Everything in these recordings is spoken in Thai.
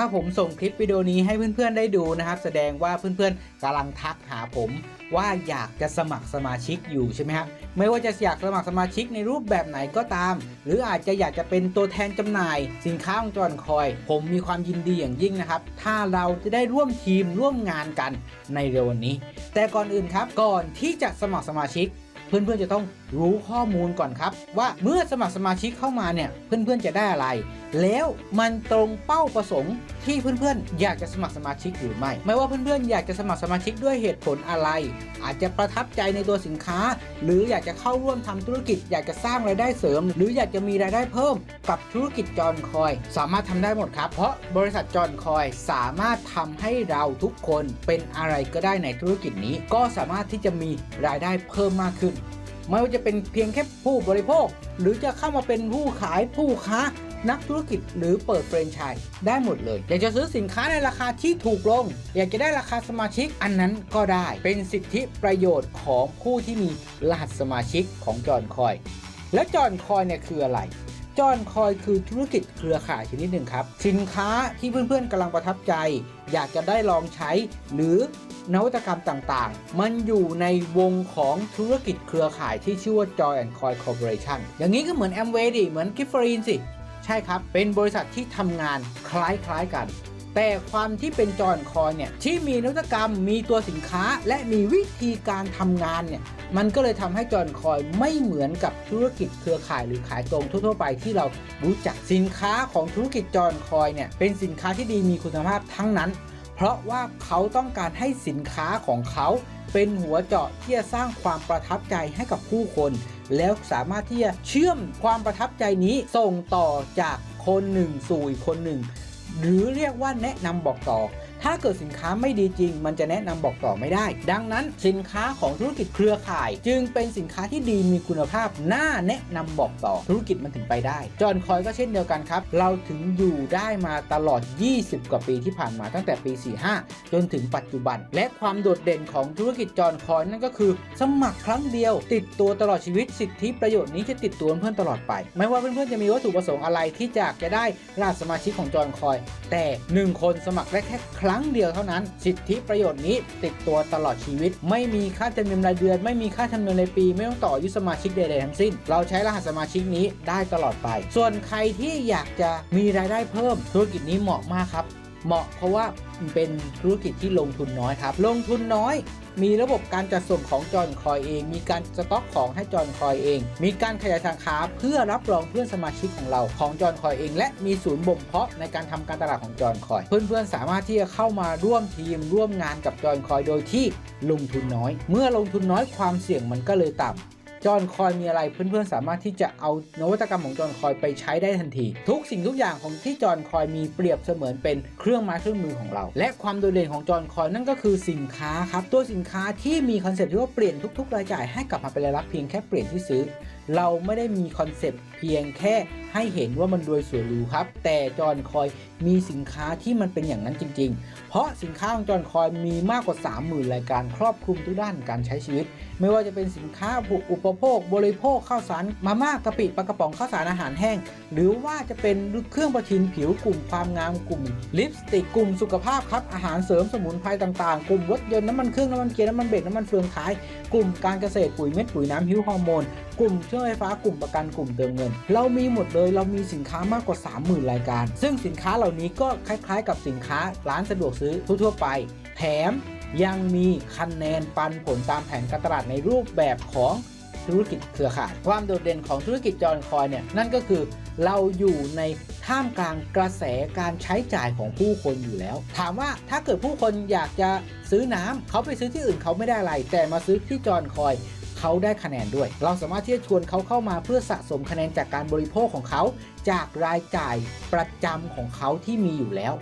ถ้าผมส่งคลิปวิดีโอนี้ให้เพื่อนๆได้ดูนะครับ แสดงว่าเพื่อนๆกำลังทักหาผมว่าอยากจะสมัครสมาชิกอยู่ใช่ไหมครับไม่ว่าจะอยากสมัครสมาชิกในรูปแบบไหนก็ตาม หรืออาจจะอยากจะเป็นตัวแทนจำหน่าย สินค้าของจอนคอย ผมมีความยินดีอย่างยิ่งนะครับ ถ้าเราจะได้ร่วมทีมร่วมงานกันในเร็ววันนี้ แต่ก่อนอื่นครับก่อนที่จะสมัครสมาชิก เพื่อนๆจะต้องรู้ข้อมูลก่อนครับ ว่าเมื่อสมัครสมาชิกเข้ามาเนี่ยเพื่อนๆจะได้อะไร แล้วมันตรงเป้าประสงค์ที่เพื่อนๆ อยากจะสมัครสมาชิกหรือไม่ ไม่ว่าเพื่อนๆอยากจะสมัครสมาชิกด้วยเหตุผลอะไร อาจจะประทับใจในตัวสินค้า หรืออยากจะเข้าร่วมทำธุรกิจ อยากจะสร้างรายได้เสริม หรืออยากจะมีรายได้เพิ่มกับธุรกิจจอนคอย สามารถทำได้หมดครับ เพราะบริษัทจอนคอยสามารถทำให้เราทุกคนเป็นอะไรก็ได้ในธุรกิจนี้ ก็สามารถที่จะมีรายได้เพิ่มมากขึ้น ไม่ว่าจะเป็นเพียงแค่ผู้บริโภค หรือจะเข้ามาเป็นผู้ขายผู้ค้านักธุรกิจหรือเปิดแฟรนไชส์ได้หมดเลย อยากจะซื้อสินค้าในราคาที่ถูกลง อยากจะได้ราคาสมาชิกอันนั้นก็ได้ เป็นสิทธิประโยชน์ของผู้ที่มีรหัสสมาชิกของจอนคอย แล้วจอนคอยเนี่ยคืออะไรจอนคอยคือธุรกิจเครือข่ายชนิดหนึ่งครับ สินค้าที่เพื่อนๆกำลังประทับใจ อยากจะได้ลองใช้ หรือ นวัตกรรมต่างๆ มันอยู่ในวงของธุรกิจเครือข่ายที่ชื่อว่า Joy and Coy Corporation อย่างนี้ก็เหมือน Amway ดิเหมือน g i f f e r i n สิ ใช่ครับ เป็นบริษัทที่ทำงานคล้ายๆกัน แต่ความที่เป็นจอนคอยเนี่ย ที่มีนวัตกรรมมีตัวสินค้าและมีวิธีการทำงานเนี่ยมันก็เลยทำให้จอนคอยไม่เหมือนกับธุรกิจเครือข่ายหรือขายตรงทั่วๆไปที่เรารู้จักสินค้าของธุรกิจจอนคอยเนี่ยเป็นสินค้าที่ดีมีคุณภาพทั้งนั้น เพราะว่าเขาต้องการให้สินค้าของเขาเป็นหัวเจาะที่จะสร้างความประทับใจให้กับผู้คน แล้วสามารถที่จะเชื่อมความประทับใจนี้ส่งต่อจากคนหนึ่งสู่อีกคนหนึ่ง หรือเรียกว่าแนะนำบอกต่อ ถ้าเกิดสินค้าไม่ดีจริง มันจะแนะนำบอกต่อไม่ได้ ดังนั้นสินค้าของธุรกิจเครือข่าย จึงเป็นสินค้าที่ดีมีคุณภาพน่าแนะนำบอกต่อธุรกิจมันถึงไปได้ จอนคอยก็เช่นเดียวกันครับ เราถึงอยู่ได้มาตลอด 20 กว่าปีที่ผ่านมาตั้งแต่ปี 45 จนถึงปัจจุบัน และความโดดเด่นของธุรกิจจอนคอยนั่นก็คือ สมัครครั้งเดียว ติดตัวตลอดชีวิตสิทธิประโยชน์นี้จะติดตัวเพื่อนตลอดไป ไม่ว่าเพื่อนๆจะมีวัตถุประสงค์อะไรที่อยากจะได้รหัสสมาชิกของจอนคอย แต่หนึ่งคนสมัครได้แค่ครั้งเดียวเท่านั้น สิทธิประโยชน์นี้ติดตัวตลอดชีวิต ไม่มีค่าธรรมเนียมรายเดือน ไม่มีค่าธรรมเนียมรายปี ไม่ต้องต่ออายุสมาชิกใดๆทั้งสิ้น เราใช้รหัสสมาชิกนี้ได้ตลอดไป ส่วนใครที่อยากจะมีรายได้เพิ่มธุรกิจนี้เหมาะมากครับ เหมาะเพราะว่าเป็นธุรกิจที่ลงทุนน้อยครับ ลงทุนน้อย มีระบบการจัดส่งของจอนคอยเอง มีการสต็อกของให้จอนคอยเอง มีการขยายสาขาเพื่อรับรองเพื่อนสมาชิกของเราของจอนคอยเอง และมีศูนย์บ่มเพาะในการทำการตลาดของจอนคอย เพื่อนๆสามารถที่จะเข้ามาร่วมทีมร่วมงานกับจอนคอยโดยที่ลงทุนน้อย เมื่อลงทุนน้อยความเสี่ยงมันก็เลยต่ำ จอนคอยมีอะไรเพื่อนๆ สามารถที่จะเอานวัตกรรมของจอนคอยไปใช้ได้ทันที ทุกสิ่งทุกอย่างของที่จอนคอยมีเปรียบเสมือนเป็นเครื่องไม้เครื่องมือของเรา และความโดดเด่นของจอนคอยนั่นก็คือสินค้าครับ ตัวสินค้าที่มีคอนเซ็ปต์ที่ว่าเปลี่ยนทุกๆ รายจ่ายให้กลับมาเป็นรายรับเพียงแค่เปลี่ยนที่ซื้อ เราไม่ได้มีคอนเซ็ปต์ เพียงแค่ให้เห็นว่ามันรวยสวยหรูครับ แต่จอนคอยมีสินค้าที่มันเป็นอย่างนั้นจริง ๆ เพราะสินค้าของจอนคอยมีมากกว่า 30,000 รายการครอบคลุมทุกด้านการใช้ชีวิต ไม่ว่าจะเป็นสินค้าอุปโภค บริโภคข้าวสารมาม่ากะปิปลากระป๋องข้าวสารอาหารแห้ง หรือว่าจะเป็นเครื่องประทินผิวกลุ่มความงามกลุ่มลิปสติกกลุ่มสุขภาพครับอาหารเสริมสมุนไพรต่างๆ กลุ่มรถยนต์น้ำมันเครื่องน้ำมันเกียร์น้ำมันเบรกน้ำมันเฟืองท้าย กลุ่มการเกษตรปุ๋ยเม็ดปุ๋ยน้ำหิวฮอร์โมนกลุ่มเครื่องไฟฟ้ากลุ่มประกันกลุ่มเติมเงินเรามีหมดเลยเรามีสินค้ามากกว่า 30,000 รายการ ซึ่งสินค้าเหล่านี้ก็คล้ายๆ กับสินค้าร้านสะดวกซื้อทั่วๆไป แถมยังมีคะแนนปันผลตามแผนการตลาดในรูปแบบของธุรกิจเครือข่าย ความโดดเด่นของธุรกิจจอนคอยเนี่ยนั่นก็คือเราอยู่ในท่ามกลางกระแสการใช้จ่ายของผู้คนอยู่แล้ว ถามว่าถ้าเกิดผู้คนอยากจะซื้อน้ำเขาไปซื้อที่อื่นเขาไม่ได้อะไร แต่มาซื้อที่จอนคอย เขาได้คะแนนด้วย เราสามารถที่จะชวนเขาเข้ามาเพื่อสะสมคะแนนจากการบริโภคของเขา จากรายจ่ายประจำของเขาที่มีอยู่แล้ว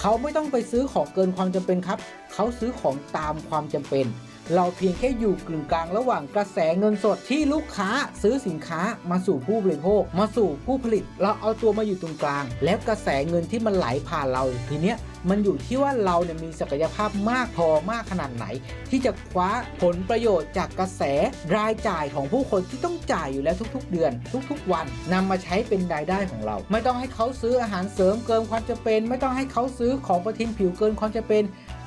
เขาไม่ต้องไปซื้อของเกินความจำเป็นครับ เขาซื้อของตามความจำเป็น เราเพียงแค่อยู่กึ่งกลางระหว่างกระแสเงินสดที่ลูกค้าซื้อสินค้ามาสู่ผู้บริโภค มาสู่ผู้ผลิต เราเอาตัวมาอยู่ตรงกลาง แล้วกระแสเงินที่มันไหลผ่านเราทีเนี้ย มันอยู่ที่ว่าเราเนี่ยมีศักยภาพมากพอมากขนาดไหน ที่จะคว้าผลประโยชน์จากกระแสรายจ่ายของผู้คนที่ต้องจ่ายอยู่แล้วทุกๆ เดือน ทุกๆ วันนำมาใช้เป็นรายได้ของเรา ไม่ต้องให้เขาซื้ออาหารเสริมเกินความจำเป็น ไม่ต้องให้เขาซื้อของประทินผิวเกินความจำเป็น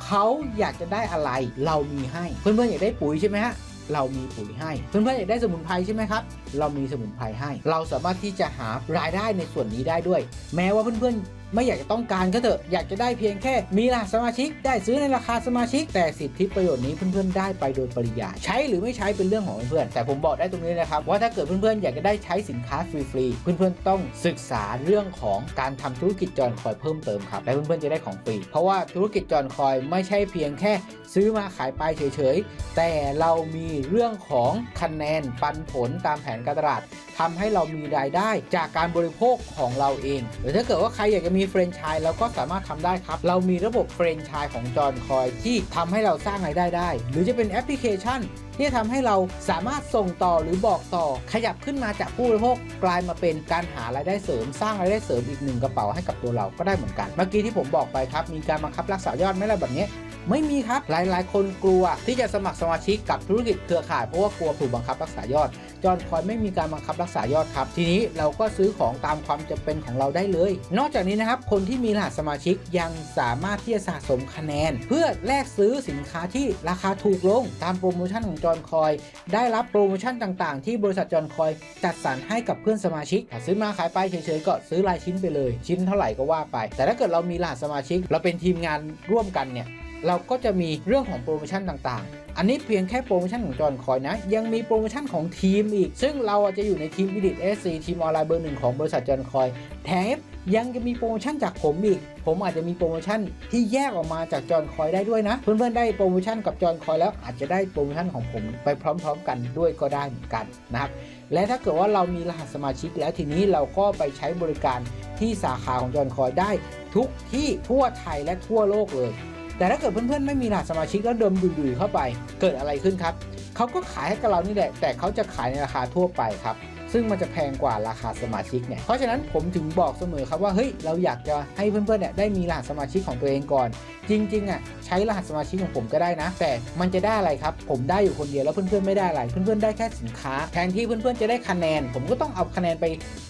เขาอยากจะได้อะไร เรามีให้ เพื่อนๆอยากได้ปุ๋ยใช่ไหมฮะเรามีปุ๋ยให้เพื่อนๆอยากได้สมุนไพรใช่ไหมครับเรามีสมุนไพรให้ เราสามารถที่จะหารายได้ในส่วนนี้ได้ด้วย แม้ว่าเพื่อนๆ ไม่อยากจะต้องการก็เถอะอยากจะได้เพียงแค่ มีรหัสสมาชิกได้ซื้อในราคาสมาชิก แต่สิทธิประโยชน์นี้เพื่อนๆได้ไปโดยปริยายใช้หรือไม่ใช้เป็นเรื่องของเพื่อนๆแต่ผมบอกได้ตรงนี้นะครับว่าถ้าเกิดเพื่อนๆอยากจะได้ใช้สินค้าฟรีๆเพื่อนๆต้องศึกษาเรื่องของการทำธุรกิจจอนคอยเพิ่มเติมครับและเพื่อนๆจะได้ของฟรีเพราะว่าธุรกิจจอนคอยไม่ใช่เพียงแค่ซื้อมาขายไปเฉยๆ แต่เรามีเรื่องของคะแนนปันผลตามแผนการตลาดทำให้เรามีรายได้จากการบริโภคของเราเอง หรือถ้าเกิดว่าใครอยากจะมีแฟรนไชส์เราก็สามารถทำได้ครับ เรามีระบบแฟรนไชส์ของจอนคอยที่ทำให้เราสร้างรายได้ได้ หรือจะเป็นแอปพลิเคชัน ที่ทำให้เราสามารถส่งต่อหรือบอกต่อ ขยับขึ้นมาจากผู้บริโภคกลายมาเป็นการหารายได้เสริม สร้างรายได้เสริมอีกหนึ่งกระเป๋าให้กับตัวเราก็ได้เหมือนกัน เมื่อกี้ที่ผมบอกไปครับ มีการบังคับรักษายอดไหมล่ะแบบนี้ ไม่มีครับ หลายๆ คนกลัวที่จะสมัครสมาชิกกับธุรกิจเครือข่ายเพราะว่ากลัวถูกบังคับรักษายอด จอนคอยไม่มีการบังคับรักษายอดครับ ทีนี้เราก็ซื้อของตามความจำเป็นของเราได้เลย นอกจากนี้นะครับ คนที่มีรหัสสมาชิกยังสามารถที่จะสะสมคะแนน เพื่อแลกซื้อสินค้าที่ราคาถูกลง ตามโปรโมชั่นของจอนคอย ได้รับโปรโมชั่นต่าง ๆ ที่บริษัทจอนคอยจัดสรรให้กับเพื่อนสมาชิกถ้าซื้อมาขายไปเฉยๆก็ซื้อรายชิ้นไปเลย ชิ้นเท่าไหร่ก็ว่าไป แต่ถ้าเกิดเรามีรหัสสมาชิก เราเป็นทีมงานร่วมกันเนี่ย เราก็จะมีเรื่องของโปรโมชั่นต่างๆ อันนี้เพียงแค่โปรโมชั่นของจอนคอยนะ ยังมีโปรโมชั่นของทีมอีก ซึ่งเราอาจจะอยู่ในทีม Edit SC ทีมออนไลน์เบอร์หนึ่งของบริษัทจอนคอยแถมยังจะมีโปรโมชั่นจากผมอีก ผมอาจจะมีโปรโมชั่นที่แยกออกมาจากจอนคอยได้ด้วยนะ เพื่อนๆได้โปรโมชั่นกับจอนคอยแล้วอาจจะได้โปรโมชั่นของผมไปพร้อม ๆ กันด้วยก็ได้เหมือนกันนะครับและถ้าเกิดว่าเรามีรหัสสมาชิกแล้วทีนี้เราก็ไปใช้บริการที่สาขาของจอนคอยได้ ทุกที่ทั่วไทยและทั่วโลกเลย แต่ถ้าเกิดเพื่อนๆไม่มีรหัสสมาชิกแล้วเดิมดุยๆเข้าไป เกิดอะไรขึ้นครับเขาก็ขายให้กับเรานี่แหละแต่เขาจะขายในราคาทั่วไปครับ ซึ่งมันจะแพงกว่าราคาสมาชิกเนี่ย เพราะฉะนั้นผมถึงบอกเสมอครับว่าเฮ้ยเราอยากจะให้เพื่อนๆเนี่ยได้มีรหัสสมาชิกของตัวเองก่อน จริงๆอะใช้รหัสสมาชิกของผมก็ได้นะ แต่มันจะได้อะไรครับ ผมได้อยู่คนเดียวแล้วเพื่อนๆไม่ได้อะไร เพื่อนๆได้แค่สินค้า แทนที่เพื่อนๆจะได้คะแนน ผมก็ต้องเอาคะแนนไป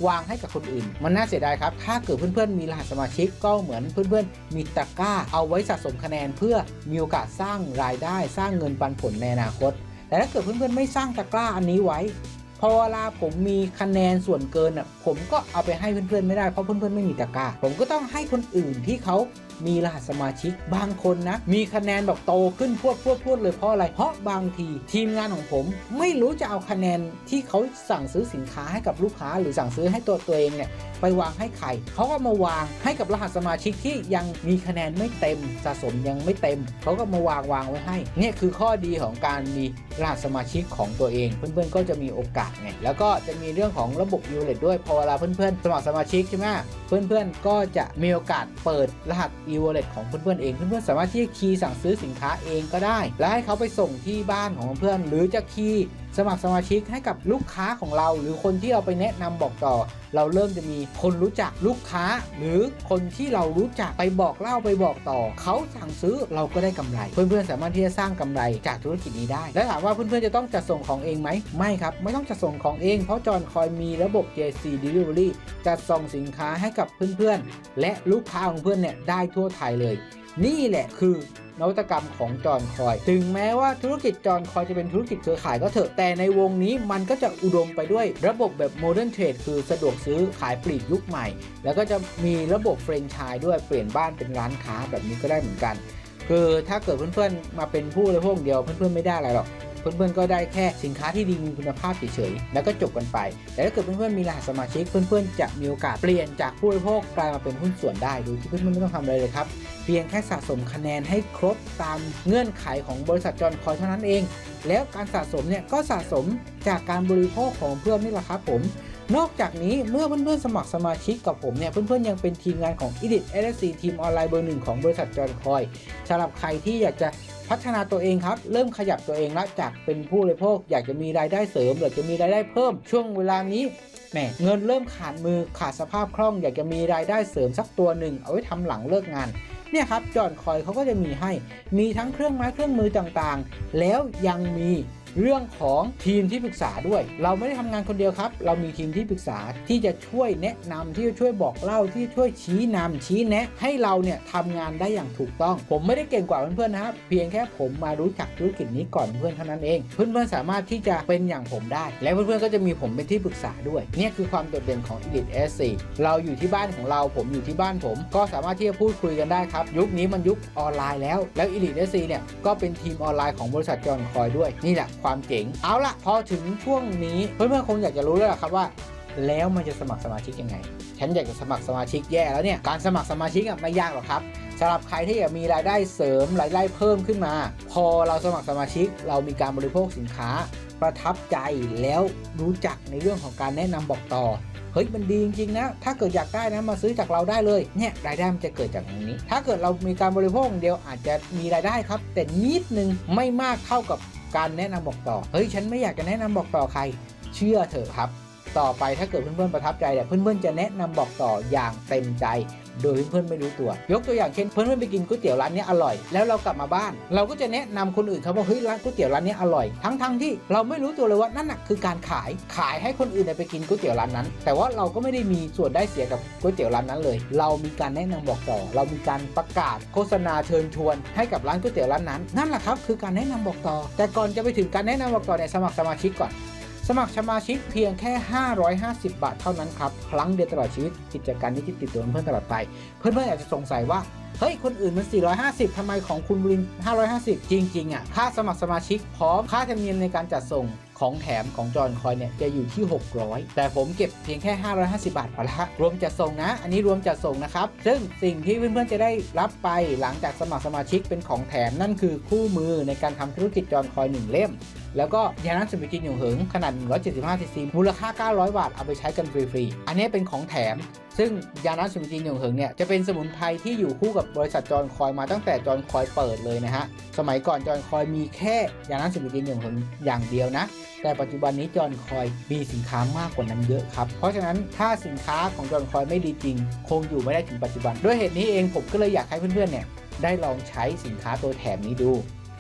วางให้กับคนอื่น มันน่าเสียดายครับ ถ้าเกิดเพื่อนๆมีรหัสสมาชิกก็เหมือนเพื่อนๆ มีตะกร้า เอาไว้สะสมคะแนนเพื่อมีโอกาสสร้างรายได้ สร้างเงินปันผลในอนาคต แต่ถ้าเกิดเพื่อนๆไม่สร้างตะกร้าอันนี้ไว้ พอเวลาผมมีคะแนนส่วนเกินอะผมก็เอาไปให้เพื่อนๆไม่ได้เพราะเพื่อนๆไม่มีตะกร้าผมก็ต้องให้คนอื่นที่เขา มีรหัสสมาชิกบางคนนะ มีคะแนนแบบโตขึ้นพวดพวดพวดเลยเพราะอะไร เพราะบางทีทีมงานของผมไม่รู้จะเอาคะแนนที่เขาสั่งซื้อสินค้าให้กับลูกค้า หรือสั่งซื้อให้ตัวตัวเองเนี่ยไปวางให้ใครเขาก็มาวางให้กับรหัสสมาชิกที่ยังมีคะแนนไม่เต็มสะสมยังไม่เต็มเขาก็มาวางวางไว้ให้ เนี่ยคือข้อดีของการมีรหัสสมาชิกของตัวเอง เพื่อนๆก็จะมีโอกาสไงแล้วก็จะมีเรื่องของระบบ e-wallet ด้วยพอเวลาเพื่อนๆสมัครสมาชิกใช่ไหมเพื่อนๆก็จะมีโอกาสเปิดรหัส e-wallet ของเพื่อนๆเองเพื่อนๆสามารถที่จะคีย์สั่งซื้อสินค้าเองก็ได้ และให้เขาไปส่งที่บ้านของเพื่อนๆหรือจะคีย์ สมัครสมาชิกให้กับลูกค้าของเรา หรือคนที่เราไปแนะนำบอกต่อ เราเริ่มจะมีคนรู้จักลูกค้า หรือคนที่เรารู้จักไปบอกเล่าไปบอกต่อ เขาสั่งซื้อเราก็ได้กำไร เพื่อนๆสามารถที่จะสร้างกำไรจากธุรกิจนี้ได้ และถามว่าเพื่อนๆจะต้องจัดส่งของเองไหมไม่ครับ ไม่ต้องจัดส่งของเอง เพราะจอนคอยมีระบบ JC Delivery จัดส่งสินค้าให้กับเพื่อนๆและลูกค้าของเพื่อนเนี่ยได้ทั่วไทยเลย นี่แหละคือ นวัตกรรมของจอนคอย ถึงแม้ว่าธุรกิจจอนคอยจะเป็นธุรกิจเครือข่ายก็เถอะ แต่ในวงนี้มันก็จะอุดมไปด้วยระบบแบบโมเดิร์นเทรดคือสะดวกซื้อขายปลีกยุคใหม่ แล้วก็จะมีระบบเฟรนไชส์ด้วยเปลี่ยนบ้านเป็นร้านค้าแบบนี้ก็ได้เหมือนกัน คือถ้าเกิดเพื่อนๆมาเป็นผู้เลยพวกเดียวเพื่อนๆไม่ได้อะไรหรอก เพื่อนๆก็ได้แค่สินค้าที่ดีมีคุณภาพเฉยๆ แล้วก็จบกันไป แต่ถ้าเกิดเพื่อนๆมีรหัสสมาชิก เพื่อนๆจะมีโอกาสเปลี่ยนจากผู้บริโภคกลายมาเป็นหุ้นส่วนได้ โดยที่เพื่อนๆไม่ต้องทำอะไรเลยครับ เพียงแค่สะสมคะแนนให้ครบตามเงื่อนไขของบริษัทจอนคอยเท่านั้นเอง แล้วการสะสมเนี่ยก็สะสมจากการบริโภคของเพื่อนนี่แหละครับผมนอกจากนี้เมื่อเพื่อนๆสมัครสมาชิกกับผมเนี่ย เพื่อนๆยังเป็นทีมงานของ Edit LSC ทีมออนไลน์เบอร์หนึ่งของบริษัทจอยคอยสำหรับใครที่อยากจะ พัฒนาตัวเองครับ เริ่มขยับตัวเองละจากเป็นผู้บริโภค อยากจะมีรายได้เสริมอยากจะมีรายได้เพิ่มช่วงเวลานี้แหมเงินเริ่มขาดมือขาดสภาพคล่อง อยากจะมีรายได้เสริมสักตัวหนึ่งเอาไว้ทำหลังเลิกงานเนี่ยครับจอนคอยเขาก็จะมีให้ มีทั้งเครื่องไม้เครื่องมือต่างๆ แล้วยังมี เรื่องของทีมที่ปรึกษาด้วย เราไม่ได้ทำงานคนเดียวครับ เรามีทีมที่ปรึกษาที่จะช่วยแนะนำที่จะช่วยบอกเล่าที่ช่วยชี้นำชี้แนะ ให้เราเนี่ยทำงานได้อย่างถูกต้อง ผมไม่ได้เก่งกว่าเพื่อนๆนะครับ เพียงแค่ผมมารู้จักธุรกิจนี้ก่อนเพื่อนเท่านั้นเอง เพื่อนๆสามารถที่จะเป็นอย่างผมได้ และเพื่อนๆก็จะมีผมเป็นที่ปรึกษาด้วยเนี่ยคือความโดดเด่นของ Elite S4 เราอยู่ที่บ้านของเราผมอยู่ที่บ้านผม ก็สามารถที่จะพูดคุยกันได้ครับ ยุคนี้มันยุคออนไลน์แล้วแล้ว Elite S4 เนี่ยก็เป็นทีมออนไลน์ของบริษัทจอห์นคอยด้วยนี่แหละความเจ๋ง เอาละพอถึงช่วงนี้เพื่อนๆคงอยากจะรู้แล้วล่ะครับว่า แล้วมันจะสมัครสมาชิกยังไง ฉันอยากจะสมัครสมาชิกแย่แล้วเนี่ย การสมัครสมาชิกอะไม่ยากหรอกครับสำหรับใครที่อยากมีรายได้เสริมรายได้เพิ่มขึ้นมา พอเราสมัครสมาชิก เรามีการบริโภคสินค้า ประทับใจแล้วรู้จักในเรื่องของการแนะนำบอกต่อเฮ้ยมันดีจริงๆนะ ถ้าเกิดอยากได้นะมาซื้อจากเราได้เลยเนี่ยรายได้มันจะเกิดจากตรงนี้ ถ้าเกิดเรามีการบริโภคเดียวอาจจะมีรายได้ครับ แต่นิดนึงไม่มากเท่ากับ การแนะนำบอกต่อ เฮ้ยฉันไม่อยากจะแนะนำบอกต่อใคร เชื่อเถอะครับ ต่อไปถ้าเกิดเพื่อนๆประทับใจเนี่ยเพื่อนๆจะแนะนำบอกต่ออย่างเต็มใจ โดยเพื่อนๆไม่รู้ตัว ยกตัวอย่างเช่นเพื่อนๆไปกินก๋วยเตี๋ยวร้านนี้อร่อย แล้วเรากลับมาบ้าน เราก็จะแนะนำคนอื่นเขาว่าเฮ้ยร้านก๋วยเตี๋ยวร้านนี้อร่อย ทั้งๆที่เราไม่รู้ตัวเลยว่านั่นน่ะคือการขายขายให้คนอื่นไปกินก๋วยเตี๋ยวร้านนั้น แต่ว่าเราก็ไม่ได้มีส่วนได้เสียกับก๋วยเตี๋ยวร้านนั้นเลย เรามีการแนะนำบอกต่อ เรามีการประกาศโฆษณาเชิญชวน ให้กับร้านก๋วยเตี๋ยวร้านนั้น นั่นแหละครับคือการแนะนำบอกต่อ แต่ก่อนจะไปถึงการแนะนำบอกต่อเนี่ยสมัครสมาชิกก่อน สมัครสมาชิกเพียงแค่ 550 บาทเท่านั้นครับ ครั้งเดียวตลอดชีวิตกิจการนี้ที่ติดตัวเพื่อนตลอดไป เพื่อนๆอาจจะสงสัยว่า เฮ้ย คนอื่นมัน 450ทำไมของคุณบริน 550 จริง ๆ อะ ค่าสมัครสมาชิกพร้อม ค่าธรรมเนียมในการจัดส่งของแถมของจอห์นคอยเนี่ยจะอยู่ที่ 600 แต่ผมเก็บเพียงแค่ 550 บาทพอละรวมจัดส่งนะ อันนี้รวมจัดส่งนะครับ ซึ่งสิ่งที่เพื่อนๆจะได้รับไปหลังจากสมัครสมาชิกเป็นของแถมนั่นคือคู่มือในการทำธุรกิจจอห์นคอยหนึ่งเล่ม แล้วก็ยาน้ำสมุนจินหยงเหิงขนาด 175ซีซีมูลค่า 900 บาทเอาไปใช้กันฟรีๆ อันนี้เป็นของแถมซึ่งยาน้ำสมุนจินหยงเหิงเนี่ยจะเป็นสมุนไพรที่อยู่คู่กับบริษัทจอนคอยมาตั้งแต่จอนคอยเปิดเลยนะฮะ สมัยก่อนจอนคอยมีแค่ยาน้ำสมุนจินหยงเหิงอย่างเดียวนะ แต่ปัจจุบันนี้จอนคอยมีสินค้ามากกว่านั้นเยอะครับ เพราะฉะนั้นถ้าสินค้าของจอนคอยไม่ดีจริง คงอยู่ไม่ได้ถึงปัจจุบัน ด้วยเหตุนี้เองผมก็เลยอยากให้เพื่อนๆเนี่ยได้ลองใช้สินค้าตัวแถมนี้ดู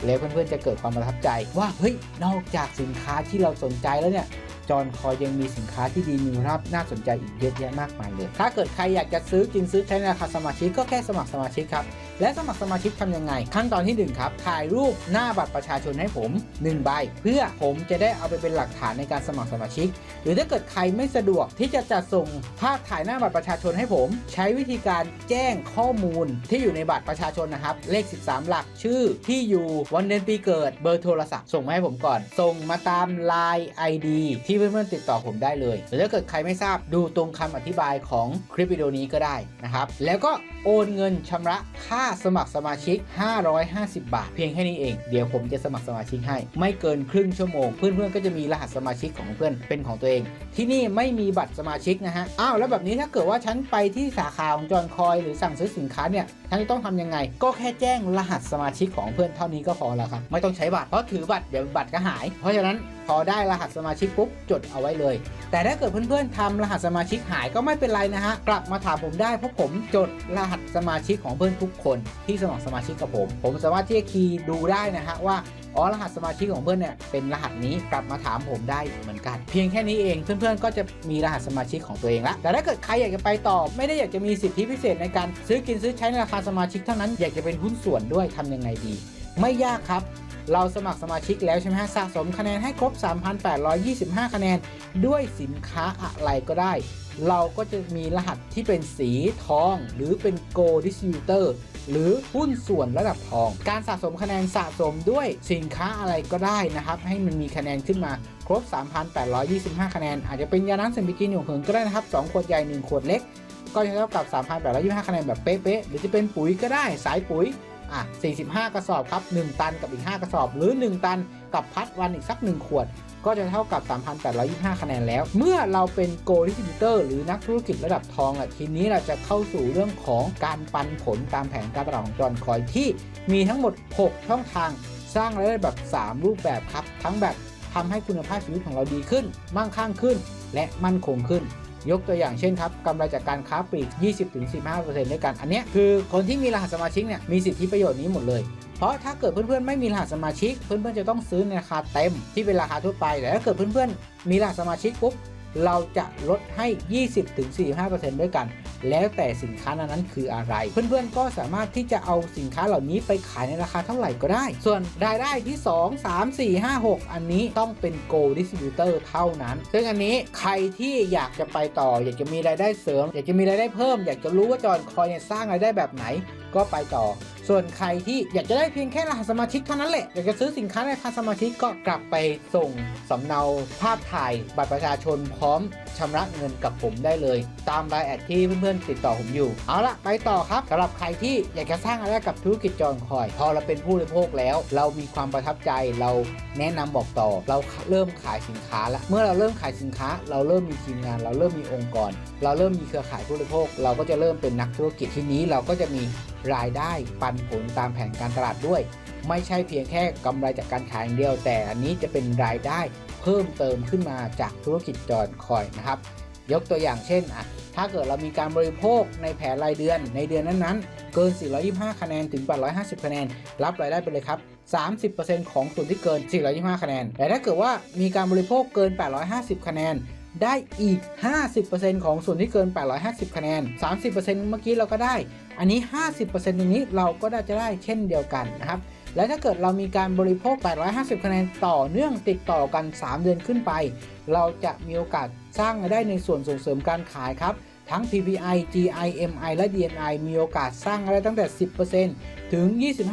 แล้วเพื่อนๆจะเกิดความประทับใจว่าเฮ้ยนอกจากสินค้าที่เราสนใจแล้วเนี่ย จอนคอยยังมีสินค้าที่ดีมีคุณภาพน่าสนใจอีกเยอะแยะมากมายเลย ถ้าเกิดใครอยากจะซื้อจริงซื้อใช้ในราคาสมาชิกก็แค่สมัครสมาชิกครับ และสมัครสมาชิกทำยังไง ขั้นตอนที่1ครับถ่ายรูปหน้าบัตรประชาชนให้ผม 1 ใบ เพื่อผมจะได้เอาไปเป็นหลักฐานในการสมัครสมาชิก หรือถ้าเกิดใครไม่สะดวกที่จะจัดส่งภาพถ่ายหน้าบัตรประชาชนให้ผม ใช้วิธีการแจ้งข้อมูลที่อยู่ในบัตรประชาชนนะครับ เลข 13 หลักชื่อที่อยู่วันเดือนปีเกิดเบอร์โทรศัพท์ส่งมาให้ผมก่อน ส่งมาตาม Line ID ที่เพื่อนๆติดต่อผมได้เลย หรือถ้าเกิดใครไม่ทราบดูตรงคำอธิบายของคลิปวิดีโอนี้ก็ได้นะครับ แล้วก็โอนเงินชำระค่าสมัครสมาชิก 550 บาท เพียงแค่นี้เอง เดี๋ยวผมจะสมัครสมาชิกให้ ไม่เกินครึ่งชั่วโมง เพื่อนๆก็จะมีรหัสสมาชิกของเพื่อนเป็นของตัวเอง ที่นี่ไม่มีบัตรสมาชิกนะฮะ อ้าวแล้วแบบนี้ถ้าเกิดว่าฉันไปที่สาขาของจอนคอยหรือสั่งซื้อสินค้าเนี่ยฉันจะต้องทำยังไง ก็แค่แจ้งรหัสสมาชิกของเพื่อนเท่านี้ก็พอแล้วครับ ไม่ต้องใช้บัตร เพราะถือบัตรเดี๋ยวบัตรก็หาย เพราะฉะนั้น อได้รหัสสมาชิกปุ๊บจดเอาไว้เลย แต่ถ้าเกิดเพื่อนๆทำรหัสสมาชิกหายก็ไม่เป็นไรนะฮะ กลับมาถามผมได้เพราะผมจดรหัสสมาชิกของเพื่อนทุกคนที่สมัครสมาชิกกับผม ผมสามารถที่จะคีย์ดูได้นะฮะว่าอ๋อรหัสสมาชิกของเพื่อนเนี่ยเป็นรหัสนี้กลับมาถามผมได้เหมือนกัน เพียงแค่นี้เองเพื่อนๆก็จะมีรหัสสมาชิกของตัวเองละแต่ถ้าเกิดใครอยากจะไปต่อไม่ได้อยากจะมีสิทธิพิเศษในการซื้อกินซื้อใช้ในราคาสมาชิกเท่านั้นอยากจะเป็นหุ้นส่วนด้วยทำยังไงดี ไม่ยากครับ เราสมัครสมาชิกแล้วใช่ไหมฮะสะสมคะแนนให้ครบ 3,825 คะแนน ด้วยสินค้าอะไรก็ได้ เราก็จะมีรหัสที่เป็นสีทอง หรือเป็น Gold Distributor หรือหุ้นส่วนระดับทอง การสะสมคะแนนสะสมด้วยสินค้าอะไรก็ได้นะครับ ให้มันมีคะแนนขึ้นมาครบ 3,825 คะแนน อาจจะเป็นยาน้ำเซนบิกินของเหิงก็ได้นะครับ 2 ขวดใหญ่ 1 ขวดเล็ก ก็จะเท่ากับ 3,825 คะแนนแบบเป๊ะๆหรือจะเป็นปุ๋ยก็ได้ สายปุ๋ย อะ45 กระสอบครับ 1 ตันกับอีก 5 กระสอบ หรือ 1 ตันกับพัดวันอีกสัก 1 ขวด ก็จะเท่ากับ 3,825 คะแนนแล้ว เมื่อเราเป็นโกลิสติบิเตอร์หรือนักธุรกิจระดับทองอะทีนี้เราจะเข้าสู่เรื่องของการปันผลตามแผนการตลาดของจอห์นคอยที่มีทั้งหมด 6 ช่องทางสร้างรายได้แบบ 3 รูปแบบครับ ทั้งแบบทำให้คุณภาพชีวิตของเราดีขึ้น มั่งคั่งขึ้น และมั่นคงขึ้น ยกตัวอย่างเช่นครับกำไรจากการค้าปลีก 20-15%ด้วยกัน อันเนี้ยคือคนที่มีรหัสสมาชิกเนี่ยมีสิทธิประโยชน์นี้หมดเลย เพราะถ้าเกิดเพื่อนๆไม่มีรหัสสมาชิก เพื่อนๆจะต้องซื้อในราคาเต็มที่เป็นราคาทั่วไปแต่ถ้าเกิดเพื่อนๆมีรหัสสมาชิกปุ๊บ เราจะลดให้ 20-45%ด้วยกัน แล้วแต่สินค้านั้นคืออะไร เพื่อนๆก็สามารถที่จะเอาสินค้าเหล่านี้ไปขายในราคาเท่าไหร่ก็ได้ ส่วนรายได้ที่ 2 3 4 5 6 อันนี้ต้องเป็น Go Distributor เท่านั้น ซึ่งอันนี้ใครที่อยากจะไปต่อ อยากจะมีรายได้เสริม อยากจะมีรายได้เพิ่ม อยากจะรู้ว่าจอนคอยเนี่ยสร้างรายได้แบบไหนก็ไปต่อ ส่วนใครที่อยากจะได้เพียงแค่รหัสสมาชิกเท่านั้นแหละ อยากจะซื้อสินค้าในราคาสมาชิกก็กลับไปส่งสำเนาภาพถ่ายบัตรประชาชนพร้อมชำระเงินกับผมได้เลย ตามรายแอดที่เพื่อนๆติดต่อผมอยู่ เอาละไปต่อครับสำหรับใครที่อยากจะสร้างรายได้กับธุรกิจจอนคอย พอเราเป็นผู้บริโภคแล้ว เรามีความประทับใจเราแนะนำบอกต่อ เราเริ่มขายสินค้าแล้วเมื่อเราเริ่มขายสินค้า เราเริ่มมีทีมงาน เราเริ่มมีองค์กร เราเริ่มมีเครือข่ายผู้บริโภค เราก็จะเริ่มเป็นนักธุรกิจทีนี้เราก็จะมี รายได้ปันผลตามแผนการตลาดด้วย ไม่ใช่เพียงแค่กำไรจากการขายอย่างเดียว แต่อันนี้จะเป็นรายได้เพิ่มเติมขึ้นมาจากธุรกิจจอนคอยนะครับ ยกตัวอย่างเช่นอะถ้าเกิดเรามีการบริโภคในแผนรายเดือนในเดือนนั้นๆ เกิน 425 คะแนนถึง 850 คะแนน รับรายได้ไปเลยครับ 30%ของส่วนที่เกิน 425 คะแนน แต่ถ้าเกิดว่ามีการบริโภคเกิน 850 คะแนน ได้อีก 50%ของส่วนที่เกิน 850 คะแนน 30%เมื่อกี้เราก็ได้ อันนี้ 50%ตรงนี้เราก็ได้จะได้เช่นเดียวกันนะครับ และถ้าเกิดเรามีการบริโภค 850 คะแนนต่อเนื่องติดต่อกัน 3 เดือนขึ้นไป เราจะมีโอกาสสร้างได้ในส่วนส่งเสริมการขายครับ ทั้ง PPI GI MI และ DNI มีโอกาสสร้างได้ตั้งแต่ 10% ถึง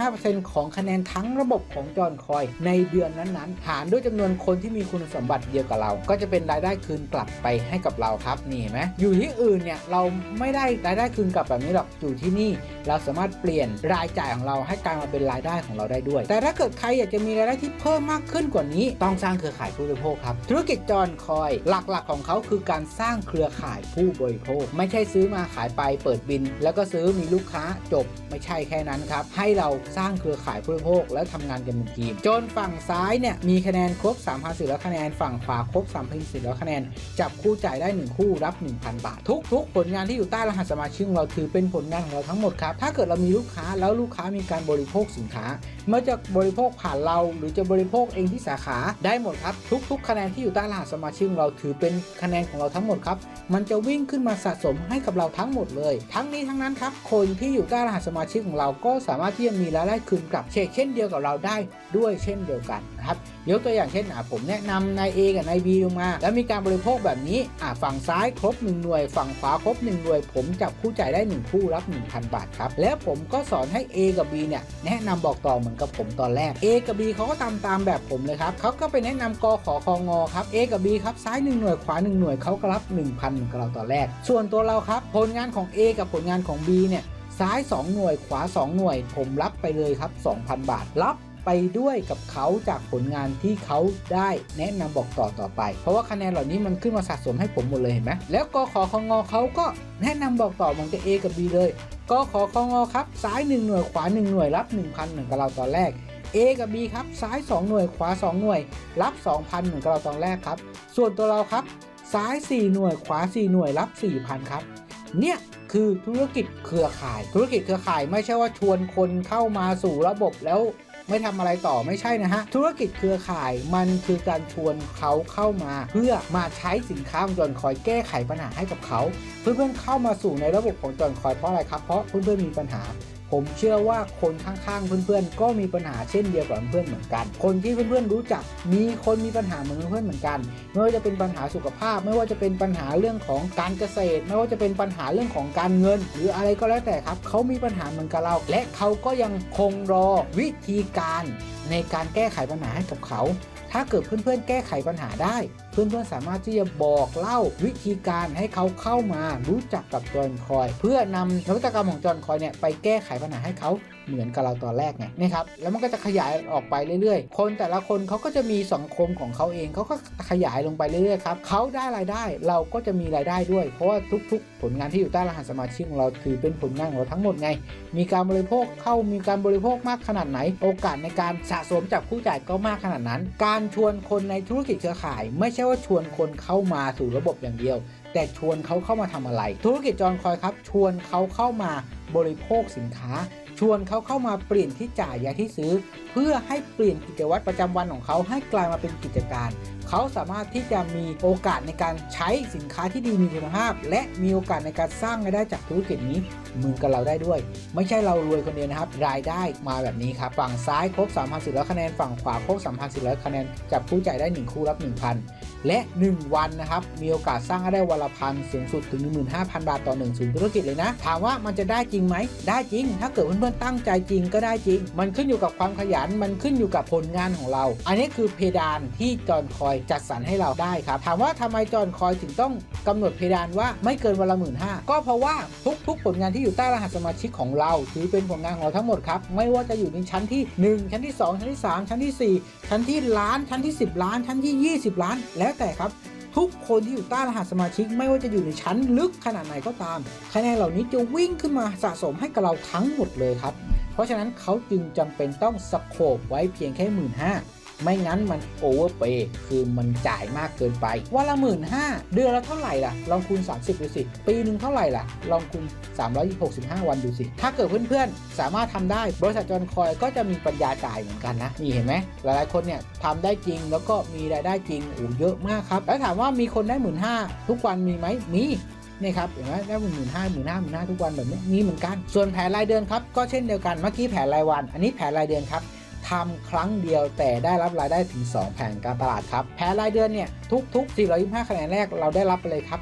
25%ของคะแนนทั้งระบบของจอนคอย ในเดือนนั้นๆ หารด้วยจำนวนคนที่มีคุณสมบัติเดียวกับเรา ก็จะเป็นรายได้คืนกลับไปให้กับเราครับนี่เห็นไหมอยู่ที่อื่นเนี่ยเราไม่ได้รายได้คืนกลับแบบนี้หรอกอยู่ที่นี่ เราสามารถเปลี่ยนรายจ่ายของเราให้กลายมาเป็นรายได้ของเราได้ด้วย แต่ถ้าเกิดใครอยากจะมีรายได้ที่เพิ่มมากขึ้นกว่านี้ ต้องสร้างเครือข่ายผู้บริโภคครับธุรกิจจอนคอย หลักๆของเขาคือการสร้างเครือข่ายผู้บริโภค ไม่ใช่ซื้อมาขายไปเปิดบิน แล้วก็ซื้อมีลูกค้าจบไม่ใช่แค่นั้นครับให้เราสร้างเครือข่ายผู้บริโภคแล้วทำงานกันเป็นทีม จนฝั่งซ้ายเนี่ยมีคะแนนครบ3,400คะแนน ฝั่งขวาครบ3,400คะแนน จับคู่จ่ายได้ 1 คู่รับ 1,000 บาท ทุกๆ ผลงานที่อยู่ใต้รหัสสมาชิกเราถือเป็นผลงานของเราทั้งหมดครับ ถ้าเกิดเรามีลูกค้าแล้วลูกค้ามีการบริโภคสินค้าเมื่อจะบริโภคผ่านเราหรือจะบริโภคเองที่สาขาได้หมดครับ ทุก ๆ คะแนนที่อยู่ใต้รหัสสมาชิกของเราถือเป็นคะแนนของเราทั้งหมดครับ มันจะวิ่งขึ้นมาสะสมให้กับเราทั้งหมดเลย ทั้งนี้ทั้งนั้นครับคนที่อยู่ใต้รหัสสมาชิกของเราก็สามารถที่จะมีรายได้คืนกลับเช็คเช่นเดียวกับเราได้ด้วยเช่นเดียวกันนะครับยกตัวอย่างเช่นอะผมแนะนำนาย A กับนาย B ลงมา แล้วมีการบริโภคแบบนี้อะฝั่งซ้ายครบ 1 หน่วย ฝั่งขวาครบ 1 หน่วย ผมจับคู่จ่ายได้ 1 คู่รับ 1,000 บาทครับ แล้วผมก็สอนให้ A กับ B เนี่ยแนะนำบอกต่อเหมือนกับผมตอนแรก A กับ B เขาก็ตามตามแบบผมเลยครับเขาก็ไปแนะนำกขอคองอครับ A กับ B ครับซ้าย 1 หน่วยขวา 1 หน่วยเขาก็รับ 1,000เหมือนกับเราตอนแรก ส่วนตัวเราครับผลงานของ A กับผลงานของ B เนี่ย ซ้าย 2 หน่วยขวา 2 หน่วย ผมรับไปเลยครับ 2,000 บาทรับไปด้วยกับเขาจากผลงานที่เขาได้แนะนำบอกต่อต่อไป เพราะว่าคะแนนเหล่านี้มันขึ้นมาสะสมให้ผมหมดเลยเห็นไหมแล้วกขอคงอเขาก็แนะนำบอกต่อเหมือนกับ A กับ B เลยกขอคงอครับ ซ้าย 1 หน่วยขวา 1 หน่วยรับ 1,000เหมือนกับเราตอนแรก A กับ B ครับ ซ้าย 2 หน่วยขวา 2 หน่วย รับ 2,000เหมือนกับเราตอนแรกครับ ส่วนตัวเราครับ ซ้าย 4 หน่วยขวา 4 หน่วยรับ 4,000 ครับ เนี่ย คือธุรกิจเครือข่าย ธุรกิจเครือข่ายไม่ใช่ว่าชวนคนเข้ามาสู่ระบบแล้วไม่ทำอะไรต่อไม่ใช่นะฮะ ธุรกิจเครือข่ายมันคือการชวนเขาเข้ามา เพื่อมาใช้สินค้าของจอนคอยแก้ไขปัญหาให้กับเขา เพื่อนๆเข้ามาสู่ในระบบของจอนคอยเพราะอะไรครับ เพราะเพื่อนๆมีปัญหา ผมเชื่อว่าคนข้างๆ เพื่อนๆ ก็มีปัญหาเช่นเดียวกับเพื่อนเหมือนกัน คนที่เพื่อนๆ รู้จัก มีคนมีปัญหาเหมือนเพื่อนเหมือนกัน ไม่ว่าจะเป็นปัญหาสุขภาพ ไม่ว่าจะเป็นปัญหาเรื่องของการเกษตร ไม่ว่าจะเป็นปัญหาเรื่องของการเงิน หรืออะไรก็แล้วแต่ครับเขามีปัญหาเหมือนกับเรา และเขาก็ยังคงรอวิธีการในการแก้ไขปัญหาให้กับเขา ถ้าเกิดเพื่อนๆ แก้ไขปัญหาได้ เพื่อนๆ สามารถที่จะบอกเล่าวิธีการให้เขาเข้ามารู้จักกับจอนคอย เพื่อนำนวัตกรรมของจอนคอยเนี่ยไปแก้ไขปัญหาให้เขา เหมือนกับเราตอนแรกไงนะครับแล้วมันก็จะขยายออกไปเรื่อยๆ คนแต่ละคนเขาก็จะมีสังคมของเขาเองเขาก็ขยายลงไปเรื่อยๆครับเขาได้รายได้เราก็จะมีรายได้ด้วย เพราะว่าทุกๆ ผลงานที่อยู่ใต้รหัสสมาชิกของเราถือเป็นผลงานของเราทั้งหมดไง มีการบริโภคเข้ามีการบริโภคมากขนาดไหน โอกาสในการสะสมจากผู้จ่ายก็มากขนาดนั้น การชวนคนในธุรกิจเครือข่าย ไม่ใช่ว่าชวนคนเข้ามาสู่ระบบอย่างเดียว แต่ชวนเขาเข้ามาทำอะไร ธุรกิจจอนคอยครับ ชวนเขาเข้ามาบริโภคสินค้า ชวนเขาเข้ามาเปลี่ยนที่จ่ายยาที่ซื้อ เพื่อให้เปลี่ยนกิจวัตรประจำวันของเขาให้กลายมาเป็นกิจการ เขาสามารถที่จะมีโอกาสในการใช้สินค้าที่ดีมีคุณภาพ และมีโอกาสในการสร้างรายได้จากธุรกิจนี้เหมือนกับเราได้ด้วย ไม่ใช่เรารวยคนเดียวนะครับ รายได้มาแบบนี้ครับ ฝั่งซ้ายครบ3,400คะแนน ฝั่งขวาครบ3,400คะแนนจับผู้จ่ายได้ 1 คู่รับ 1,000 และ 1 วันนะครับ มีโอกาสสร้างได้วันละพันสูงสุดถึง 15,000 บาทต่อ1ศูนย์ธุรกิจเลยนะ ถามว่ามันจะได้จริงไหม ได้จริง ถ้าเกิดเพื่อนๆตั้งใจจริงก็ได้จริง มันขึ้นอยู่กับความขยัน มันขึ้นอยู่กับผลงานของเรา อันนี้คือเพดานที่จอนคอยจัดสรรให้เราได้ครับ ถามว่าทำไมจอนคอยถึงต้องกำหนดเพดานว่าไม่เกินวันละหมื่นห้าก็เพราะว่าทุกๆ ผลงานที่อยู่ใต้รหัสสมาชิกของเรา ถือเป็นผลงานของเราทั้งหมดครับ ไม่ว่าจะอยู่ในชั้นที่ 1 ชั้นที่ 2 ชั้นที่ 3 ชั้นทีสี่4 ชั้นที่ล้าน ชั้นที่ 10 ล้าน ชั้นที่ 20 ล้าน แล้วแต่ครับ ทุกคนที่อยู่ใต้รหัสสมาชิกไม่ว่าจะอยู่ในชั้นลึกขนาดไหนก็ตาม คะแนนเหล่านี้จะวิ่งขึ้นมาสะสมให้กับเราทั้งหมดเลยครับ เพราะฉะนั้นเขาจึงจำเป็นต้องสโคบไว้เพียงแค่หมื่นห้า ไม่งั้นมันโอเวอร์เปย์คือมันจ่ายมากเกินไป วันละหมื่นห้าเดือนละเท่าไหร่ล่ะ ลองคูณ 30 ดูสิ ปีหนึ่งเท่าไหร่ล่ะ ลองคูณ 365 วันดูสิ ถ้าเกิดเพื่อนๆ สามารถทำได้ บริษัทจอนคอยก็จะมีปัญญาจ่ายเหมือนกันนะ นี่เห็นไหม หลายๆ คนเนี่ยทำได้จริงแล้วก็มีรายได้จริงโอ้เยอะมากครับ แล้วถามว่ามีคนได้หมื่นห้าทุกวันมีไหมมีนี่ครับเห็นไหมได้หมื่นห้าหมื่นห้าหมื่นห้าทุกวันแบบนี้มีเหมือนกัน ส่วนแผนรายเดือนครับก็เช่นเดียวกันเมื่อกี้แผนรายวัน อันนี้แผนรายเดือนครับ ทำครั้งเดียวแต่ได้รับรายได้ถึง 2 แผนการตลาดครับ แผนรายเดือนเนี่ยทุกๆ425คะแนนแรกเราได้รับไปเลยครับ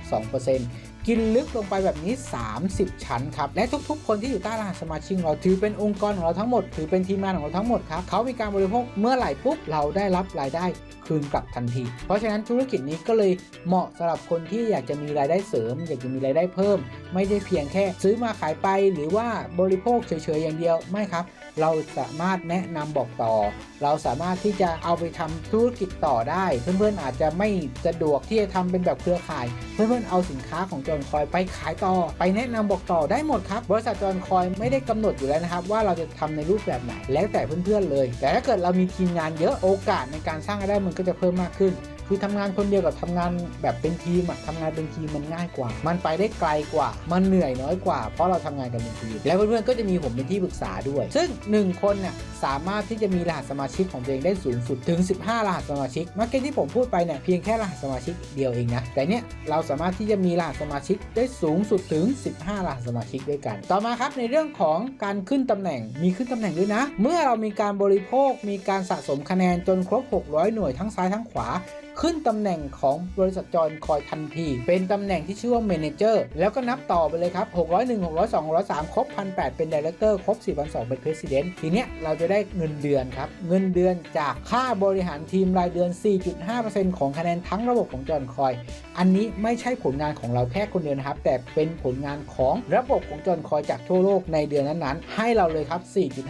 2%กินลึกลงไปแบบนี้ 30 ชั้นครับ และทุกๆ คนที่อยู่ใต้รหัสสมาชิกเราถือเป็นองค์กรของเราทั้งหมด ถือเป็นทีมงานของเราทั้งหมดครับเขามีการบริโภคเมื่อไหร่ปุ๊บเราได้รับรายได้คืนกลับทันที เพราะฉะนั้นธุรกิจนี้ก็เลยเหมาะสำหรับคนที่อยากจะมีรายได้เสริม อยากจะมีรายได้เพิ่ม ไม่ได้เพียงแค่ ซื้อมาขายไปหรือว่าบริโภคเฉยๆอย่างเดียวไม่ครับ เราสามารถแนะนำบอกต่อ เราสามารถที่จะเอาไปทำธุรกิจต่อได้ เพื่อนๆอาจจะไม่สะดวกที่จะทำเป็นแบบเครือข่าย เพื่อนๆเอาสินค้าของจอนคอยไปขายต่อ ไปแนะนำบอกต่อได้หมดครับ บริษัทจอนคอยไม่ได้กำหนดอยู่แล้วนะครับ ว่าเราจะทำในรูปแบบไหนแล้วแต่เพื่อนๆเลย แต่ถ้าเกิดเรามีทีมงานเยอะโอกาสในการสร้างรายได้มันก็จะเพิ่มมากขึ้น คือทำงานคนเดียวกับทำงานแบบเป็นทีมอะทำงานเป็นทีมมันง่ายกว่า มันไปได้ไกลกว่า มันเหนื่อยน้อยกว่า เพราะเราทำงานกันเป็นทีม แล้วเพื่อนๆก็จะมีผมเป็นที่ปรึกษาด้วย ซึ่ง 1 คนเนี่ยสามารถที่จะมีรหัสสมาชิกของตัวเองได้สูงสุดถึง 15 รหัสสมาชิก เมื่อกี้ที่ผมพูดไปเนี่ยเพียงแค่รหัสสมาชิกเดียวเองนะ แต่เนี่ยเราสามารถที่จะมีรหัสสมาชิกได้สูงสุดถึง 15 รหัสสมาชิกด้วยกัน ต่อมาครับในเรื่องของการขึ้นตำแหน่ง มีขึ้นตำแหน่งด้วยนะ เมื่อเรามีการบริโภค มีการสะสมคะแนนจนครบ 600 หน่วยทั้งซ้ายทั้งขวาขึ้นตำแหน่งของบริษัทจอนคอยทันที เป็นตำแหน่งที่ชื่อว่าเมนเจอร์แล้วก็นับต่อไปเลยครับ 601 602 603 ครบ 1,800 เป็นดีเลกเตอร์ ครบ 4,200 เป็นเพรสิดเนทีเนี้ยเราจะได้เงินเดือนครับ เงินเดือนจากค่าบริหารทีมรายเดือน 4.5%ของคะแนนทั้งระบบของจอนคอย อันนี้ไม่ใช่ผลงานของเราแค่คนเดียวนะครับ แต่เป็นผลงานของระบบของจอยคอยจากทั่วโลกในเดือนนั้นๆ ให้เราเลยครับ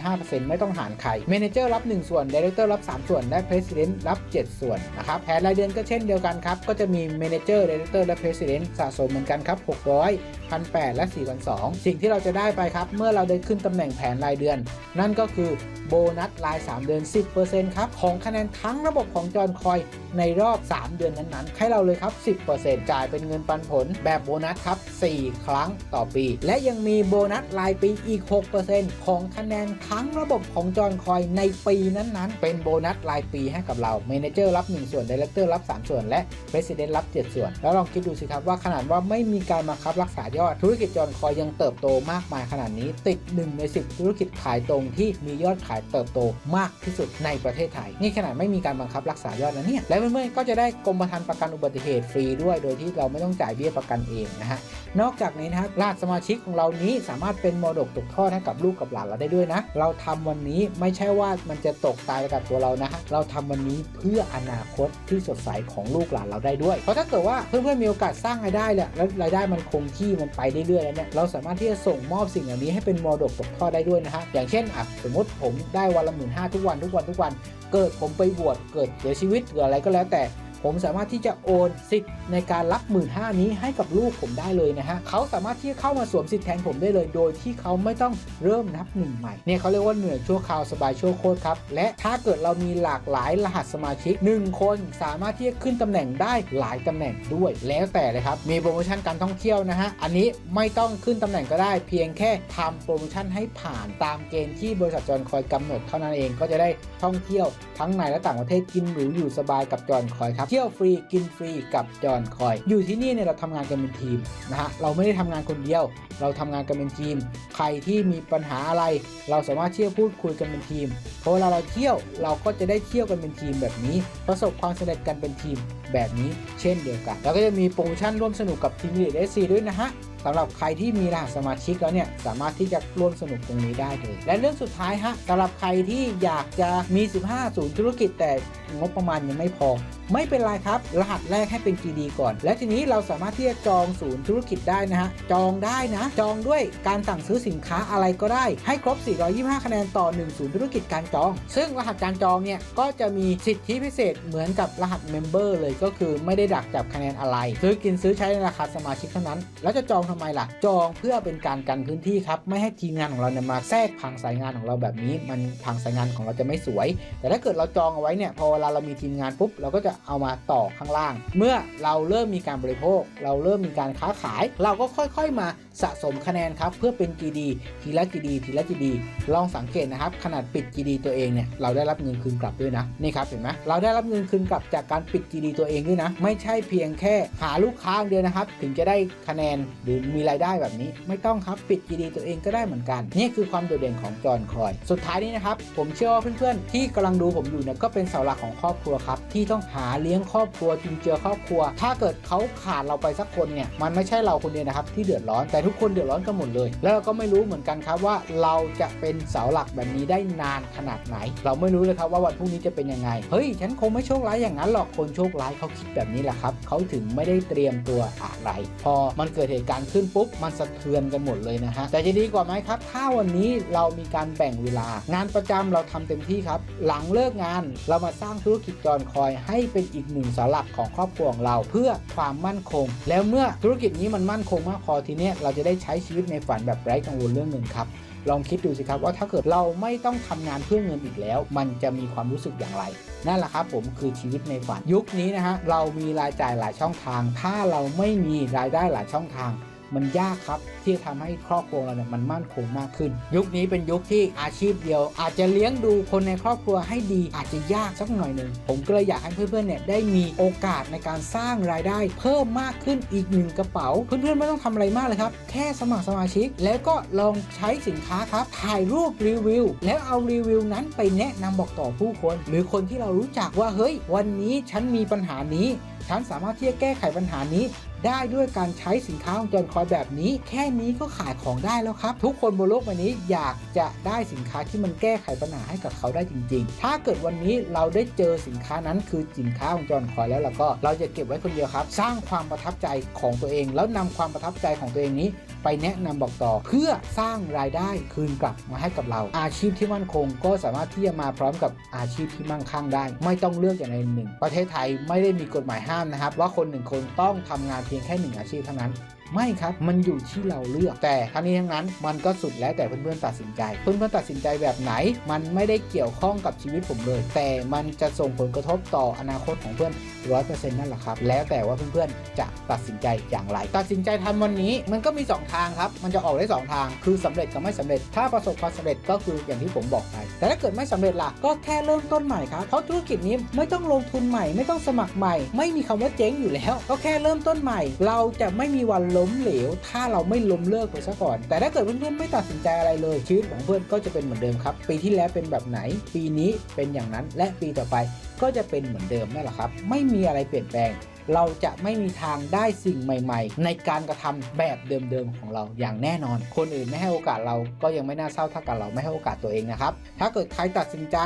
4.5%ไม่ต้องหารใครเมนเจอร์รับ 1 ส่วนดีเลกเตอร์รับ 3 ส่วน และเพรสิดเนรับ 7 ส่วนนะครับแผนรายเดือนก็เช่นเดียวกันครับ ก็จะมี Manager Director และ President สะสมเหมือนกันครับ 600 1,800 และ 4,200 สิ่งที่เราจะได้ไปครับ เมื่อเราได้ขึ้นตำแหน่งแผนรายเดือน นั่นก็คือโบนัสราย 3 เดือน 10%ครับ ของคะแนนทั้งระบบของจอนคอยในรอบ 3 เดือนนั้นๆ ให้เราเลยครับ 10%จ่ายเป็นเงินปันผลแบบโบนัสครับ 4 ครั้งต่อปี และยังมีโบนัสรายปีอีก 6%ของคะแนนทั้งระบบของจอนคอยในปีนั้นๆ เป็นโบนัสรายปีให้กับเรา Manager รับ 1 ส่วน Director รับ 3 ส่วน และ President รับ 7 ส่วน แล้วลองคิดดูสิครับว่าขนาดว่าไม่มีการบังคับรักษายอดธุรกิจจอนคอยยังเติบโตมากมายขนาดนี้ติด 1 ใน 10 ธุรกิจขายตรงที่มียอดขายเติบโตมากที่สุดในประเทศไทย นี่ขนาดไม่มีการบังคับรักษายอดนะเนี่ยและเพื่อนๆก็จะได้กรมธรรม์ประกันอุบัติเหตุฟรีด้วยโดยที่เราไม่ต้องจ่ายเบี้ยประกันเองนะฮะนอกจากนี้นะครับรหัสสมาชิกของเรานี้สามารถเป็นมรดกตกทอดให้กับลูกกับหลานเราได้ด้วยนะ เราทำวันนี้ไม่ใช่ว่ามันจะตกตายไปกับตัวเรานะฮะเราทำวันนี้เพื่ออนาคตที่สดดใสของลูกหลานเราได้ด้วย เพราะถ้าเกิดว่าเพื่อนๆมีโอกาสสร้างรายได้แหละแล้วรายได้มันคงที่มันไปเรื่อยๆแล้วเนี่ยเราสามารถที่จะส่งมอบสิ่งเหล่านี้ให้เป็นมรดกตกทอดได้ด้วยนะฮะอย่างเช่นอะสมมติผมได้วันละหมื่นห้าทุกวันทุกวันทุกวัน เกิดผมไปบวชเกิดเสียชีวิตหรืออะไรก็แล้วแต่ ผมสามารถที่จะโอนสิทธิ์ในการรับหมื่นห้านี้ให้กับลูกผมได้เลยนะฮะเขาสามารถที่จะเข้ามาสวมสิทธิ์แทนผมได้เลย โดยที่เขาไม่ต้องเริ่มนับหนึ่งใหม่เนี่ยเขาเรียกว่าเหนื่อยชั่วคราวสบายชั่วโคตรครับและถ้าเกิดเรามีหลากหลายรหัสสมาชิก 1 คนสามารถที่จะขึ้นตำแหน่งได้หลายตำแหน่งด้วย แล้วแต่เลยครับมีโปรโมชั่นการท่องเที่ยวนะฮะอันนี้ไม่ต้องขึ้นตำแหน่งก็ได้ เพียงแค่ทำโปรโมชั่นให้ผ่านตามเกณฑ์ที่บริษัทจอนคอยกำหนดเท่านั้นเองก็จะได้ท่องเที่ยวทั้งในและต่างประเทศกินหรูอยู่สบายกับจอนคอยครับเที่ยวฟรีกินฟรีกับจอนคอย อยู่ที่นี่เนี่ยเราทำงานกันเป็นทีมนะฮะเราไม่ได้ทำงานคนเดียว เราทำงานกันเป็นทีม ใครที่มีปัญหาอะไร เราสามารถเที่ยวพูดคุยกันเป็นทีมเพราะเวลาเราเที่ยวเราก็จะได้เที่ยวกันเป็นทีมแบบนี้ ประสบความสำเร็จกันเป็นทีมแบบนี้เช่นเดียวกัน แล้วก็จะมีโปรโมชั่นร่วมสนุกกับทีมลีดเอสซีด้วยนะฮะ สำหรับใครที่มีรหัสสมาชิกแล้วเนี่ยสามารถที่จะร่วมสนุกตรงนี้ได้เลย และเรื่องสุดท้ายฮะสำหรับใครที่อยากจะมี 15 ศูนย์ธุรกิจแต่งบประมาณยังไม่พอ ไม่เป็นไรครับ รหัสแรกให้เป็น GD ก่อน และทีนี้เราสามารถที่จะจองศูนย์ธุรกิจได้นะฮะ จองได้นะ จองด้วยการสั่งซื้อสินค้าอะไรก็ได้ ให้ครบ 425 คะแนนต่อ 1 ศูนย์ธุรกิจการจอง ซึ่งรหัสการจองเนี่ยก็จะมีสิทธิพิเศษเหมือนกับรหัสเมมเบอร์เลยก็คือไม่ได้ดักจับคะแนนอะไร ซื้อกินซื้อใช้ในราคาสมาชิกเท่านั้น แล้วจะจองทำไมล่ะ จองเพื่อเป็นการกันพื้นที่ครับ ไม่ให้ทีมงานของเราเนี่ยมาแทรกพังสายงานของเราแบบนี้ มันพังสายงานของเราจะไม่สวย แต่ถ้าเกิดเราจองเอาไว้เนี่ย พอเวลาเรามีทีมงานปุ๊บ เราก็จะเอามาต่อข้างล่าง เมื่อเราเริ่มมีการบริโภค เราเริ่มมีการค้าขาย เราก็ค่อย ๆมา สะสมคะแนนครับเพื่อเป็น GD ทีละ GD ทีละ GD ลองสังเกตนะครับ ขนาดปิด GD ตัวเองเนี่ยเราได้รับเงินคืนกลับด้วยนะนี่ครับเห็นไหมเราได้รับเงินคืนกลับจากการปิด GD ตัวเองด้วยนะ ไม่ใช่เพียงแค่หาลูกค้าเดียวนะครับ ถึงจะได้คะแนนหรือมีรายได้แบบนี้ ไม่ต้องครับปิด GD ตัวเองก็ได้เหมือนกัน นี่คือความโดดเด่นของจอนคอย สุดท้ายนี้นะครับผมเชื่อว่าเพื่อนๆที่กำลังดูผมอยู่เนี่ยก็เป็นเสาหลักของครอบครัวครับที่ต้องหาเลี้ยงครอบครัวจุนเจือครอบครัว ถ้าเกิดเขาขาดเราไปสักคนเนี่ยมันไม่ใช่เราคนเดียวนะครับที่เดือดร้อนแต่ทุกคนเดือดร้อนกันหมดเลย แล้วเราก็ไม่รู้เหมือนกันครับว่าเราจะเป็นเสาหลักแบบนี้ได้นานขนาดไหน เราไม่รู้เลยครับว่าวันพรุ่งนี้จะเป็นยังไง เฮ้ย ฉันคงไม่โชคร้ายอย่างนั้นหรอก คนโชคร้ายเขาคิดแบบนี้แหละครับ เขาถึงไม่ได้เตรียมตัวอะไร พอมันเกิดเหตุการณ์ขึ้นปุ๊บ มันสะเทือนกันหมดเลยนะฮะ แต่จะดีกว่าไหมครับ ถ้าวันนี้เรามีการแบ่งเวลา งานประจำเราทำเต็มที่ครับ หลังเลิกงานเรามาสร้างธุรกิจจอนคอยให้เป็นอีกหนึ่งเสาหลักของครอบครัวของเรา เพื่อความมั่นคง แล้วเมื่อธุรกิจนี้มันมั่นคงมากพอทีเนี้ยเราจะได้ใช้ชีวิตในฝันแบบไร้กังวลเรื่องเงินครับลองคิดดูสิครับว่าถ้าเกิดเราไม่ต้องทำงานเพื่อเงินอีกแล้ว มันจะมีความรู้สึกอย่างไร นั่นแหละครับผมคือชีวิตในฝันยุคนี้นะฮะเรามีรายจ่ายหลายช่องทาง ถ้าเราไม่มีรายได้หลายช่องทาง มันยากครับที่จะทำให้ครอบครัวเราเนี่ยมันมั่นคงมากขึ้น ยุคนี้เป็นยุคที่อาชีพเดียว อาจจะเลี้ยงดูคนในครอบครัวให้ดี อาจจะยากสักหน่อยหนึ่งผมก็เลยอยากให้เพื่อนๆเนี่ยได้มีโอกาสในการสร้างรายได้ เพิ่มมากขึ้นอีกหนึ่งกระเป๋า เพื่อนๆไม่ต้องทำอะไรมากเลยครับ แค่สมัครสมาชิก แล้วก็ลองใช้สินค้าครับถ่ายรูปรีวิว แล้วเอารีวิวนั้นไปแนะนำบอกต่อผู้คน หรือคนที่เรารู้จักว่าเฮ้ย วันนี้ฉันมีปัญหานี้ฉันสามารถที่จะแก้ไขปัญหานี้ ได้ด้วยการใช้สินค้าของจอนคอยแบบนี้ แค่นี้ก็ขายของได้แล้วครับ ทุกคนบนโลกใบนี้อยากจะได้สินค้าที่มันแก้ไขปัญหาให้กับเขาได้จริง ๆ ถ้าเกิดวันนี้เราได้เจอสินค้านั้นคือสินค้าของจอนคอยแล้วเราก็เราจะเก็บไว้คนเดียวครับ สร้างความประทับใจของตัวเอง แล้วนำความประทับใจของตัวเองนี้ ไปแนะนำบอกต่อ เพื่อสร้างรายได้คืนกลับมาให้กับเรา อาชีพที่มั่นคงก็สามารถที่จะมาพร้อมกับอาชีพที่มั่งคั่งได้ ไม่ต้องเลือกอย่างใดหนึ่ง ประเทศไทยไม่ได้มีกฎหมายห้ามนะครับว่าคนหนึ่งคนต้องทำงานเพียงแค่หนึ่งอาชีพเท่านั้น ไม่ครับ มันอยู่ที่เราเลือก แต่ทั้งนี้ทั้งนั้นมันก็สุดแล้วแต่เพื่อนๆตัดสินใจ เพื่อนๆตัดสินใจแบบไหน มันไม่ได้เกี่ยวข้องกับชีวิตผมเลย แต่มันจะส่งผลกระทบต่ออนาคตของเพื่อนร้อยเปอร์เซ็นต์นั่นแหละครับ แล้วแต่ว่าเพื่อนๆ จะตัดสินใจอย่างไร ตัดสินใจทำวันนี้มันก็มี 2 ทางครับ มันจะออกได้ 2 ทาง คือสำเร็จกับไม่สำเร็จ ถ้าประสบความสำเร็จก็คืออย่างที่ผมบอกไป แต่ถ้าเกิดไม่สำเร็จล่ะ ก็แค่เริ่มต้นใหม่ครับ เพราะธุรกิจนี้ไม่ต้องลงทุนใหม่ ไม่ต้องสมัครใหม่ ไม่มีคำว่าเจ๊งอยู่แล้ว ก็แค่เริ่มต้นใหม่ เราจะไม่มีวันล้มเหลว ถ้าเราไม่ล้มเลิกไปซะก่อน แต่ถ้าเกิดเพื่อนๆไม่ตัดสินใจอะไรเลยชีวิตของเพื่อนก็จะเป็นเหมือนเดิมครับ ปีที่แล้วเป็นแบบไหน ปีนี้เป็นอย่างนั้นและปีต่อไปก็จะเป็นเหมือนเดิมนั่นแหละครับ ไม่มีอะไรเปลี่ยนแปลง เราจะไม่มีทางได้สิ่งใหม่ๆ ในการกระทำแบบเดิมๆของเราอย่างแน่นอน คนอื่นไม่ให้โอกาสเราก็ยังไม่น่าเศร้าเท่ากับเราไม่ให้โอกาสตัวเองนะครับ ถ้าเกิดใครตัดสินใจ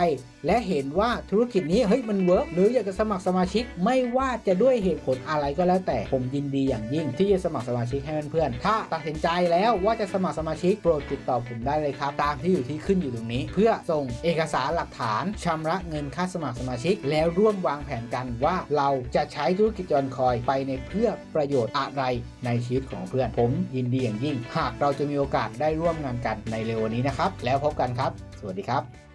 และเห็นว่าธุรกิจนี้เฮ้ยมันเวิร์กหรืออยากจะสมัครสมาชิกไม่ว่าจะด้วยเหตุผลอะไรก็แล้วแต่ผมยินดีอย่างยิ่ง ที่จะสมัครสมาชิกให้เพื่อนๆถ้าตัดสินใจแล้วว่าจะสมัครสมาชิกโปรดติดต่อผมได้เลยครับ ตามที่อยู่ที่ขึ้นอยู่ตรงนี้ เพื่อส่งเอกสารหลักฐานชำระเงินค่าสมัครสมาชิก แล้วร่วมวางแผนกันว่าเราจะใช้ธุรกิจจอนคอยไปในเพื่อประโยชน์อะไรในชีวิตของเพื่อน ผมยินดีอย่างยิ่ง หากเราจะมีโอกาสได้ร่วมงานกันในเร็ววันนี้นะครับ แล้วพบกันครับ สวัสดีครับ